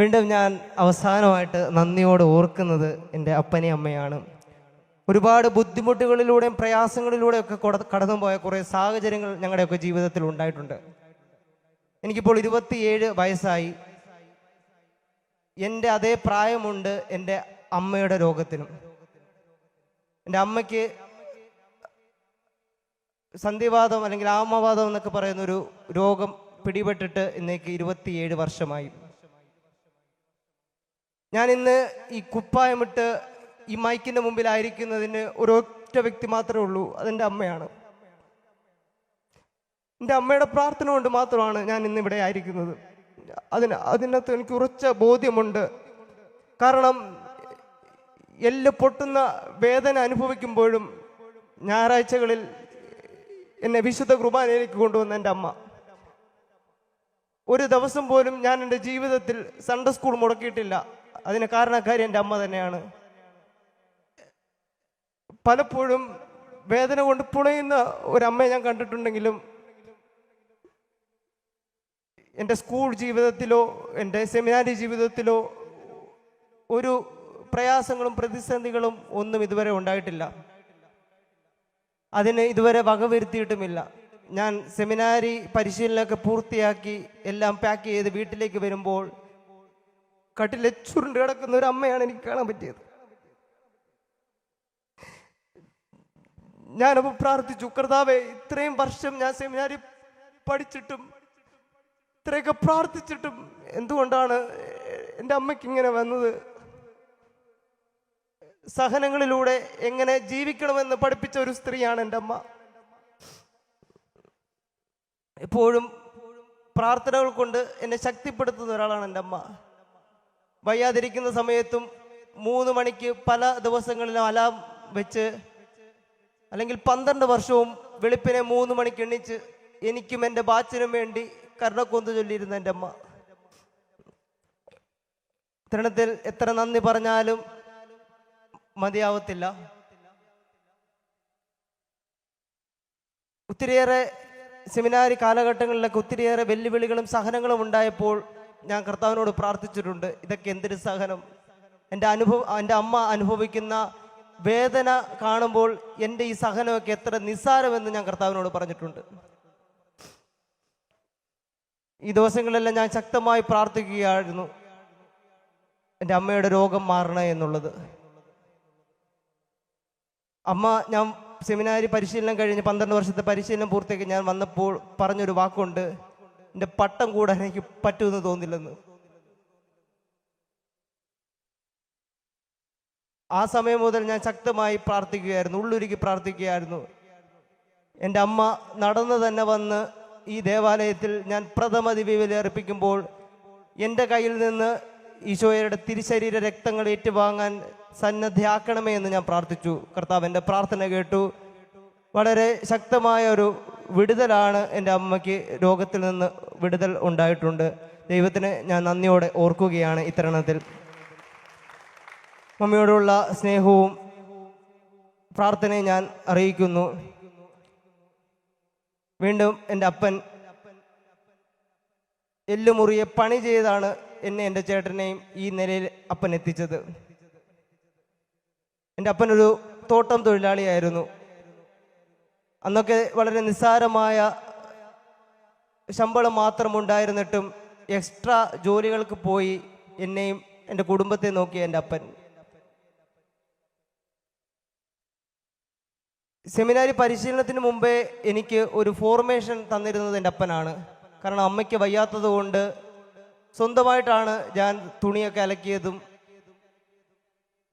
വീണ്ടും ഞാൻ അവസാനമായിട്ട് നന്ദിയോട് ഓർക്കുന്നത് എന്റെ അപ്പനെയും അമ്മയാണ്. ഒരുപാട് ബുദ്ധിമുട്ടുകളിലൂടെയും പ്രയാസങ്ങളിലൂടെയും ഒക്കെ കൊട- കടന്നുപോയ കുറേ സാഹചര്യങ്ങൾ ഞങ്ങളുടെയൊക്കെ ജീവിതത്തിൽ ഉണ്ടായിട്ടുണ്ട്. എനിക്കിപ്പോൾ ഇരുപത്തിയേഴ് വയസ്സായി. എന്റെ അതേ പ്രായമുണ്ട് എന്റെ അമ്മയുടെ രോഗത്തിനും എന്റെ അമ്മയ്ക്ക് സന്ധിവാദം അല്ലെങ്കിൽ ആമവാദം എന്നൊക്കെ പറയുന്നൊരു രോഗം പിടിപെട്ടിട്ട് ഇന്നേക്ക് ഇരുപത്തിയേഴ് വർഷമായി. ഞാൻ ഇന്ന് ഈ കുപ്പായമിട്ട് ഈ മൈക്കിന്റെ മുമ്പിലായിരിക്കുന്നതിന് ഒരൊറ്റ വ്യക്തി മാത്രമേ ഉള്ളൂ. അതെന്റെ അമ്മയാണ്. എന്റെ അമ്മയുടെ പ്രാർത്ഥന കൊണ്ട് മാത്രമാണ് ഞാൻ ഇന്ന് ഇവിടെ ആയിരിക്കുന്നത്. അതിന് അതിനകത്ത് എനിക്ക് ഉറച്ച ബോധ്യമുണ്ട്. കാരണം എല്ല് പൊട്ടുന്ന വേദന അനുഭവിക്കുമ്പോഴും ഞായറാഴ്ചകളിൽ എന്നെ വിശുദ്ധ കുർബാനയിലേക്ക് കൊണ്ടുവന്ന എന്റെ അമ്മ. ഒരു ദിവസം പോലും ഞാൻ എന്റെ ജീവിതത്തിൽ സൺഡേ സ്കൂൾ മുടക്കിയിട്ടില്ല. അതിന് കാരണക്കാരി എന്റെ അമ്മ തന്നെയാണ്. പലപ്പോഴും വേദന കൊണ്ട് പുണയുന്ന ഒരമ്മയെ ഞാൻ കണ്ടിട്ടുണ്ടെങ്കിലും എന്റെ സ്കൂൾ ജീവിതത്തിലോ എന്റെ സെമിനാരി ജീവിതത്തിലോ ഒരു പ്രയാസങ്ങളും പ്രതിസന്ധികളും ഒന്നും ഇതുവരെ ഉണ്ടായിട്ടില്ല. അതിന് ഇതുവരെ വകവരുത്തിയിട്ടുമില്ല ഞാൻ സെമിനാരി പരിശീലനമൊക്കെ പൂർത്തിയാക്കി എല്ലാം പാക്ക് ചെയ്ത് വീട്ടിലേക്ക് വരുമ്പോൾ കട്ടിലെ ചുരുണ്ട് കിടക്കുന്ന ഒരു അമ്മയാണ് എനിക്ക് കാണാൻ പറ്റിയത്. ഞാനപ്പോൾ പ്രാർത്ഥിച്ചു കർത്താവെ ഇത്രയും വർഷം ഞാൻ സെമിനാരി പഠിച്ചിട്ടും ഇത്രയൊക്കെ പ്രാർത്ഥിച്ചിട്ടും എന്തുകൊണ്ടാണ് എന്റെ അമ്മയ്ക്ക് ഇങ്ങനെ വന്നത്? സഹനങ്ങളിലൂടെ എങ്ങനെ ജീവിക്കണമെന്ന് പഠിപ്പിച്ച ഒരു സ്ത്രീയാണ് എന്റെ അമ്മ. എപ്പോഴും പ്രാർത്ഥനകൾ കൊണ്ട് എന്നെ ശക്തിപ്പെടുത്തുന്ന ഒരാളാണ് എന്റെ അമ്മ. വയ്യാതിരിക്കുന്ന സമയത്തും മൂന്ന് മണിക്ക് പല ദിവസങ്ങളിലും അലാം വെച്ച് അല്ലെങ്കിൽ പന്ത്രണ്ട് വർഷവും വെളുപ്പിനെ മൂന്ന് മണിക്ക് എണ്ണിച്ച് എനിക്കും എന്റെ ബാച്ചിനും വേണ്ടി കരുണക്കൊന്ത് ചൊല്ലിയിരുന്ന എന്റെ അമ്മ. തരണത്തിൽ എത്ര നന്ദി പറഞ്ഞാലും മതിയാവത്തില്ല. ഒത്തിരിയേറെ സെമിനാരി കാലഘട്ടങ്ങളിലൊക്കെ ഒത്തിരിയേറെ വെല്ലുവിളികളും സഹനങ്ങളും ഉണ്ടായപ്പോൾ ഞാൻ കർത്താവിനോട് പ്രാർത്ഥിച്ചിട്ടുണ്ട്. ഇതൊക്കെ എന്തൊരു സഹനം? എന്റെ അനുഭവം എന്റെ അമ്മ അനുഭവിക്കുന്ന വേദന കാണുമ്പോൾ എന്റെ ഈ സഹനമൊക്കെ എത്ര നിസ്സാരമെന്ന് ഞാൻ കർത്താവിനോട് പറഞ്ഞിട്ടുണ്ട്. ഈ ദിവസങ്ങളെല്ലാം ഞാൻ ശക്തമായി പ്രാർത്ഥിക്കുകയായിരുന്നു. എന്റെ അമ്മയുടെ രോഗം മാറണേ എന്നുള്ളത്. അമ്മ ഞാൻ സെമിനാരി പരിശീലനം കഴിഞ്ഞ് പന്ത്രണ്ട് വർഷത്തെ പരിശീലനം പൂർത്തിയാക്കി ഞാൻ വന്നപ്പോൾ പറഞ്ഞൊരു വാക്കുണ്ട്. എന്റെ പട്ടം കൂടാൻ എനിക്ക് പറ്റുമെന്ന് തോന്നില്ലെന്ന്. ആ സമയം മുതൽ ഞാൻ ശക്തമായി പ്രാർത്ഥിക്കുകയായിരുന്നു ഉള്ളുരുക്കി പ്രാർത്ഥിക്കുകയായിരുന്നു. എന്റെ അമ്മ നടന്നു തന്നെ വന്ന് ഈ ദേവാലയത്തിൽ ഞാൻ പ്രഥമ ദിവ്യബലി അർപ്പിക്കുമ്പോൾ എന്റെ കയ്യിൽ നിന്ന് ഈശോയുടെ തിരുശരീര രക്തങ്ങൾ ഏറ്റുവാങ്ങാൻ സന്നദ്ധയാക്കണമേ എന്ന് ഞാൻ പ്രാർത്ഥിച്ചു. കർത്താവ് എന്റെ പ്രാർത്ഥന കേട്ടു. വളരെ ശക്തമായ ഒരു വിടുതലാണ് എന്റെ അമ്മയ്ക്ക് രോഗത്തിൽ നിന്ന് വിടുതൽ ഉണ്ടായിട്ടുണ്ട്. ദൈവത്തിന് ഞാൻ നന്ദിയോടെ ഓർക്കുകയാണ് ഇത്തരണത്തിൽ. മമ്മിയോടുള്ള സ്നേഹവും പ്രാർത്ഥനയും ഞാൻ അറിയിക്കുന്നു. വീണ്ടും എന്റെ അപ്പൻ എല്ലുമുറിയെ പണി ചെയ്താണ് എന്നെ എന്റെ ചേട്ടനെയും ഈ നിലയിൽ അപ്പൻ എത്തിച്ചത്. എന്റെ അപ്പനൊരു തോട്ടം തൊഴിലാളിയായിരുന്നു. അന്നൊക്കെ വളരെ നിസ്സാരമായ ശമ്പളം മാത്രം ഉണ്ടായിരുന്നിട്ടും എക്സ്ട്രാ ജോലികൾക്ക് പോയി എന്നെയും എന്റെ കുടുംബത്തെ നോക്കിയ എന്റെ അപ്പൻ. സെമിനാരി പരിശീലനത്തിന് മുമ്പേ എനിക്ക് ഒരു ഫോർമേഷൻ തന്നിരുന്നത് എന്റെ അപ്പനാണ്. കാരണം അമ്മയ്ക്ക് വയ്യാത്തത് കൊണ്ട് സ്വന്തമായിട്ടാണ് ഞാൻ തുണിയൊക്കെ അലക്കിയതും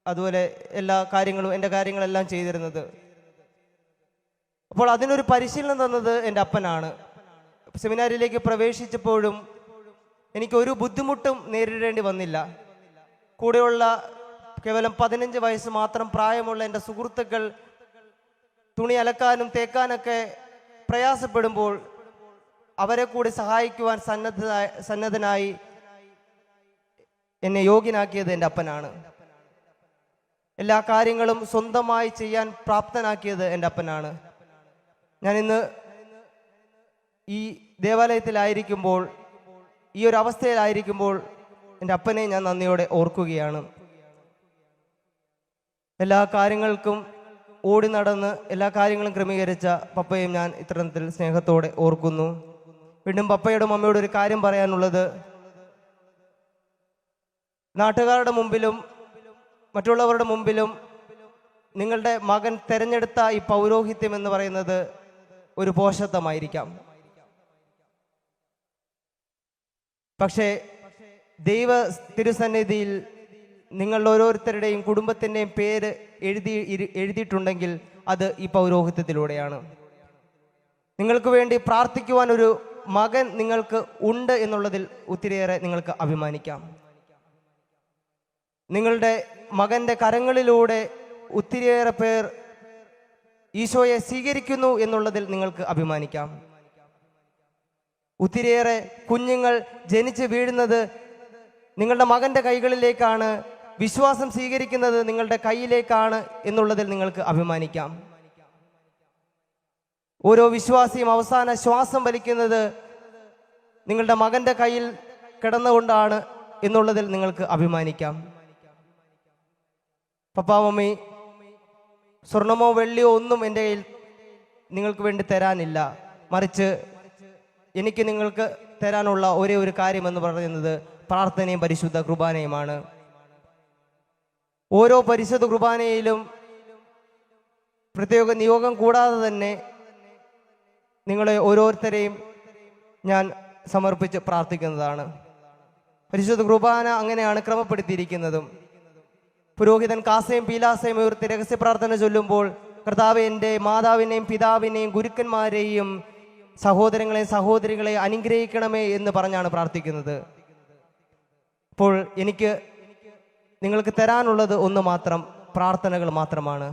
അതുപോലെ എല്ലാ കാര്യങ്ങളും എന്റെ കാര്യങ്ങളെല്ലാം ചെയ്തിരുന്നത്. അപ്പോൾ അതിനൊരു പരിശീലനം തന്നത് എന്റെ അപ്പനാണ്. സെമിനാരിയിലേക്ക് പ്രവേശിച്ചപ്പോഴും എനിക്കൊരു ബുദ്ധിമുട്ടും നേരിടേണ്ടി വന്നില്ല. കൂടെയുള്ള കേവലം പതിനഞ്ച് വയസ്സ് മാത്രം പ്രായമുള്ള എന്റെ സുഹൃത്തുക്കൾ തുണി അലക്കാനും തേക്കാനൊക്കെ പ്രയാസപ്പെടുമ്പോൾ അവരെ കൂടി സഹായിക്കുവാൻ സന്നദ്ധ സന്നദ്ധനായി എന്നെ യോഗ്യനാക്കിയത് എന്റെ അപ്പനാണ്. എല്ലാ കാര്യങ്ങളും സ്വന്തമായി ചെയ്യാൻ പ്രാപ്തനാക്കിയത് എന്റെ അപ്പനാണ്. ഞാൻ ഇന്ന് ഈ ദേവാലയത്തിലായിരിക്കുമ്പോൾ ഈ ഒരു അവസ്ഥയിലായിരിക്കുമ്പോൾ എന്റെ അപ്പനെ ഞാൻ നന്ദിയോടെ ഓർക്കുകയാണ്. എല്ലാ കാര്യങ്ങൾക്കും ഓടി നടന്ന് എല്ലാ കാര്യങ്ങളും ക്രമീകരിച്ച പപ്പയും ഞാൻ ഇത്തരത്തിൽ സ്നേഹത്തോടെ ഓർക്കുന്നു. വീണ്ടും പപ്പയുടെ മമ്മയോട് ഒരു കാര്യം പറയാനുള്ളത്. നാട്ടുകാരുടെ മുമ്പിലും മറ്റുള്ളവരുടെ മുമ്പിലും നിങ്ങളുടെ മകൻ തിരഞ്ഞെടുത്ത ഈ പൗരോഹിത്യം എന്ന് പറയുന്നത് ഒരു പോഷത്വമായിരിക്കാം. പക്ഷേ ദൈവ തിരുസന്നിധിയിൽ നിങ്ങൾ ഓരോരുത്തരുടെയും കുടുംബത്തിന്റെയും പേര് എഴുതി എഴുതിയിട്ടുണ്ടെങ്കിൽ അത് ഈ പൗരോഹിത്യത്തിലൂടെയാണ്. നിങ്ങൾക്ക് വേണ്ടി പ്രാർത്ഥിക്കുവാൻ ഒരു മകൻ നിങ്ങൾക്ക് ഉണ്ട് എന്നുള്ളതിൽ ഒത്തിരിയേറെ നിങ്ങൾക്ക് അഭിമാനിക്കാം. നിങ്ങളുടെ മകന്റെ കരങ്ങളിലൂടെ ഒത്തിരിയേറെ പേർ ഈശോയെ സ്വീകരിക്കുന്നു എന്നുള്ളതിൽ നിങ്ങൾക്ക് അഭിമാനിക്കാം. ഒത്തിരിയേറെ കുഞ്ഞുങ്ങൾ ജനിച്ച് വീഴുന്നത് നിങ്ങളുടെ മകന്റെ കൈകളിലേക്കാണ് വിശ്വാസം സ്വീകരിക്കുന്നത് നിങ്ങളുടെ കയ്യിലേക്കാണ് എന്നുള്ളതിൽ നിങ്ങൾക്ക് അഭിമാനിക്കാം. ഓരോ വിശ്വാസിയും അവസാന ശ്വാസം വലിക്കുന്നത് നിങ്ങളുടെ മകന്റെ കയ്യിൽ കിടന്നുകൊണ്ടാണ് എന്നുള്ളതിൽ നിങ്ങൾക്ക് അഭിമാനിക്കാം. പപ്പാ മമ്മി സ്വർണമോ വെള്ളിയോ ഒന്നും എന്റെ കയ്യിൽ നിങ്ങൾക്ക് വേണ്ടി തരാനില്ല. മറിച്ച് എനിക്ക് നിങ്ങൾക്ക് തരാനുള്ള ഒരേ ഒരു കാര്യം എന്ന് പറയുന്നത് പ്രാർത്ഥനയും പരിശുദ്ധ കുർബാനയുമാണ്. ഓരോ പരിശുദ്ധ കുർബാനയിലും പ്രത്യേക നിയോഗം കൂടാതെ തന്നെ നിങ്ങളെ ഓരോരുത്തരെയും ഞാൻ സമർപ്പിച്ച് പ്രാർത്ഥിക്കുന്നതാണ്. പരിശുദ്ധ കുർബാന അങ്ങനെയാണ് ക്രമപ്പെടുത്തിയിരിക്കുന്നതും. പുരോഹിതൻ കാസയും പീലാസയും ഉയർത്തി രഹസ്യ പ്രാർത്ഥന ചൊല്ലുമ്പോൾ കർത്താവ് എന്റെ മാതാവിനെയും പിതാവിനെയും ഗുരുക്കന്മാരെയും സഹോദരങ്ങളെയും സഹോദരികളെ അനുഗ്രഹിക്കണമേ എന്ന് പറഞ്ഞാണ് പ്രാർത്ഥിക്കുന്നത്. അപ്പോൾ എനിക്ക് നിങ്ങൾക്ക് തരാനുള്ളത് ഒന്ന് മാത്രം പ്രാർത്ഥനകൾ മാത്രമാണ്.